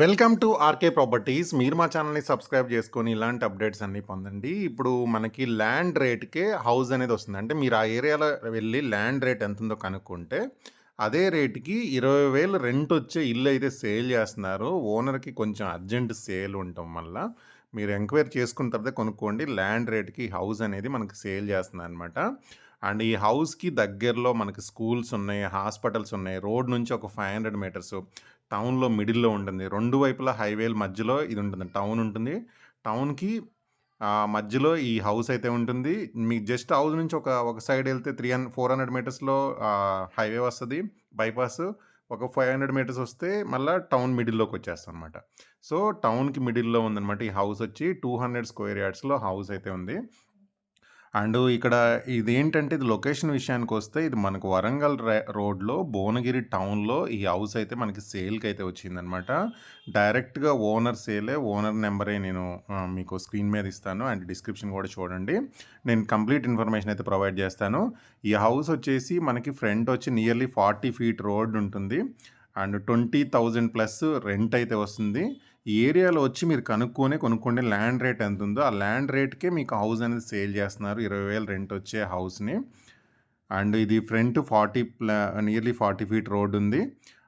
Welcome to RK properties. మీరు మా ఛానల్ని సబ్స్క్రైబ్ చేసుకొని ఇలాంటి అప్డేట్స్ అన్నీ పొందండి. ఇప్పుడు మనకి ల్యాండ్ రేట్కే హౌస్ అనేది వస్తుంది. అంటే మీరు ఆ ఏరియాలో వెళ్ళి ల్యాండ్ రేట్ ఎంత ఉందో కనుక్కుంటే అదే రేటుకి ఇరవై వేలు రెంట్ వచ్చే ఇల్లు అయితే సేల్ చేస్తున్నారు. ఓనర్కి కొంచెం అర్జెంట్ సేల్ ఉండటం వల్ల మీరు ఎంక్వైరీ చేసుకున్న తర్వాత కొనుక్కోండి. ల్యాండ్ రేట్కి హౌస్ అనేది మనకి సేల్ చేస్తుంది అనమాట అండ్ ఈ హౌస్కి దగ్గరలో మనకి స్కూల్స్ ఉన్నాయి హాస్పిటల్స్ ఉన్నాయి రోడ్ నుంచి ఒక ఫైవ్ హండ్రెడ్ మీటర్స్ టౌన్‌లో మిడిల్‌లో ఉంటుంది. రెండు వైపులా హైవేల మధ్యలో ఇది ఉంటుంది. టౌన్ ఉంటుంది. టౌన్‌కి మధ్యలో ఈ హౌస్ అయితే ఉంటుంది. మీకు జస్ట్ హౌస్ నుంచి ఒక ఒక సైడ్ వెళ్తే త్రీ అండ్ ఫోర్ హండ్రెడ్ మీటర్స్‌లో హైవే వస్తుంది బైపాస్. ఒక 500 మీటర్స్ వస్తే మళ్ళా టౌన్ మిడిల్లోకి వచ్చేస్తాం అనమాట సో, టౌన్‌కి మిడిల్‌లో ఉందన్నమాట ఈ హౌస్ వచ్చి 200 స్క్వేర్ యార్డ్స్‌లో హౌస్ అయితే ఉంది. అండ్ ఇక్కడ ఇదేంటంటే ఇది లొకేషన్ విషయానికి వస్తే ఇది మనకు వరంగల్ రోడ్‌లో భువనగిరి టౌన్‌లో ఈ హౌస్ అయితే మనకి సేల్కి అయితే వచ్చిందనమాట. డైరెక్ట్‌గా ఓనర్ సేలే. ఓనర్ నెంబరే నేను మీకు స్క్రీన్ మీద ఇస్తాను. అండ్ డిస్క్రిప్షన్ కూడా చూడండి. నేను కంప్లీట్ ఇన్ఫర్మేషన్ అయితే ప్రొవైడ్ చేస్తాను. ఈ హౌస్ వచ్చేసి మనకి ఫ్రంట్ వచ్చి నియర్లీ 40 ఫీట్ రోడ్ ఉంటుంది. అండ్ 20,000 ప్లస్ రెంట్ అయితే వస్తుంది. ఈ ఏరియాలో వచ్చి మీరు కనుక్కొని కొనుక్కోండి. ల్యాండ్ రేట్ ఎంత ఉందో ఆ ల్యాండ్ రేట్‌కే మీకు హౌస్ అనేది సేల్ చేస్తున్నారు. ఇరవై వేలు రెంట్ వచ్చే హౌస్‌ని. అండ్ ఇది front forty nearly 40 feet road ఉంది.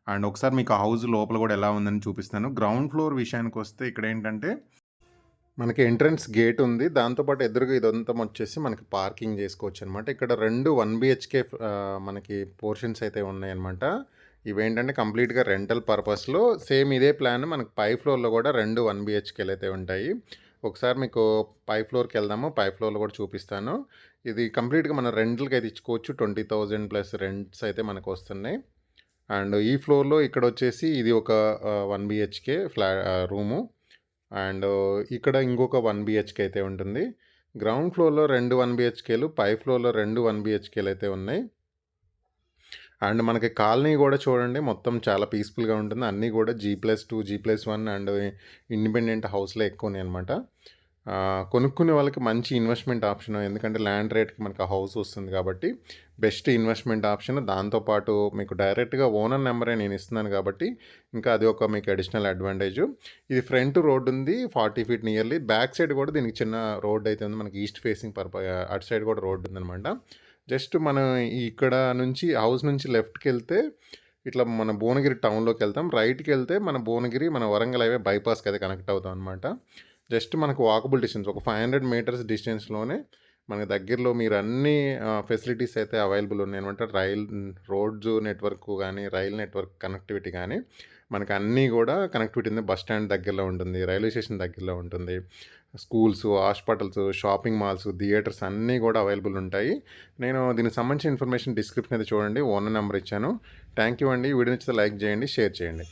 అండ్ ఒకసారి మీకు ఆ హౌస్ లోపల కూడా ఎలా ఉందని చూపిస్తాను. గ్రౌండ్ ఫ్లోర్ విషయానికి వస్తే ఇక్కడ ఏంటంటే మనకి ఎంట్రన్స్ గేట్ ఉంది. దాంతో పాటు ఎదురుగా ఇదంతా వచ్చేసి మనకి పార్కింగ్ చేసుకోవచ్చు అనమాట ఇక్కడ 2 1 బీహెచ్‌కే మనకి పోర్షన్స్ అయితే ఉన్నాయన్నమాట. ఇవేంటంటే కంప్లీట్‌గా రెంటల్ పర్పస్‌లో సేమ్ ఇదే ప్లాన్ మనకు పై ఫ్లోర్‌లో కూడా రెండు వన్ బిహెచ్కేలు అయితే ఉంటాయి. ఒకసారి మీకు పై ఫ్లోర్కి వెళ్దాము పై ఫ్లోర్‌లో కూడా చూపిస్తాను. ఇది కంప్లీట్‌గా మనం అయితే ఇచ్చుకోవచ్చు. 20,000 ప్లస్ రెంట్స్ అయితే మనకు వస్తున్నాయి అండ్ ఈ ఫ్లోర్‌లో ఇక్కడ వచ్చేసి ఇది ఒక ఆహ్, 1 బీహెచ్‌కే ఫ్లా రూము. అండ్ ఇక్కడ ఇంకొక వన్ బీహెచ్‌కే అయితే ఉంటుంది. గ్రౌండ్ ఫ్లోర్‌లో 2 1 బీహెచ్‌కేలు, పై ఫ్లోర్‌లో రెండు వన్ బిహెచ్కేలు అయితే ఉన్నాయి. అండ్ మనకి కాలనీ కూడా చూడండి మొత్తం చాలా పీస్‌ఫుల్‌గా ఉంటుంది. అన్నీ కూడా జీ+2, జీ+1 అండ్ ఇండిపెండెంట్ హౌస్‌లే ఎక్కువనే అనమాట కొనుక్కునే వాళ్ళకి మంచి ఇన్వెస్ట్‌మెంట్ ఆప్షన్. ఎందుకంటే ల్యాండ్ రేట్‌కి మనకు ఆ హౌస్ వస్తుంది కాబట్టి బెస్ట్ ఇన్వెస్ట్‌మెంట్ ఆప్షన్. దాంతో పాటు మీకు డైరెక్ట్‌గా ఓనర్ నెంబరే నేను ఇస్తున్నాను కాబట్టి ఇంకా అది ఒక మీకు అడిషనల్ అడ్వాంటేజ్ ఇది ఫ్రంట్ రోడ్ ఉంది. 40 ఫీట్ నియర్లీ. బ్యాక్ సైడ్ కూడా దీనికి చిన్న రోడ్ అయితే ఉంది. మనకి ఈస్ట్ ఫేసింగ్ పర్ప అటు సైడ్ కూడా రోడ్ ఉందనమాట. జస్ట్ మనం ఇక్కడ నుంచి హౌస్ నుంచి లెఫ్ట్‌కెళ్తే ఇట్లా మన భువనగిరి టౌన్లోకి వెళ్తాం రైట్కి వెళ్తే మన భువనగిరి మన వరంగల్ హైవే బైపాస్‌కి అయితే కనెక్ట్ అవుతాం అనమాట. జస్ట్ మనకు వాకబుల్ డిస్టెన్స్ ఒక 500 మీటర్స్ డిస్టెన్స్‌లోనే మనకి దగ్గరలో మీరు అన్ని ఫెసిలిటీస్ అయితే అవైలబుల్ ఉన్నాయి అనమాట రైల్ రోడ్స్ నెట్వర్క్ కానీ రైల్ నెట్వర్క్ కనెక్టివిటీ కానీ మనకు అన్నీ కూడా కనెక్టివిటీ ఉంది. బస్ స్టాండ్ దగ్గరలో ఉంటుంది. రైల్వే స్టేషన్ దగ్గరలో ఉంటుంది. Schools, hospitals, shopping malls, theatres అన్నీ కూడా అవైలబుల్ ఉంటాయి. నేను దీనికి సంబంధించిన ఇన్ఫర్మేషన్ డిస్క్రిప్షన్ అయితే చూడండి. ఓన్ నెంబర్ ఇచ్చాను. థ్యాంక్ యూ అండి. వీడియో నచ్చితే లైక్ చేయండి. షేర్ చేయండి.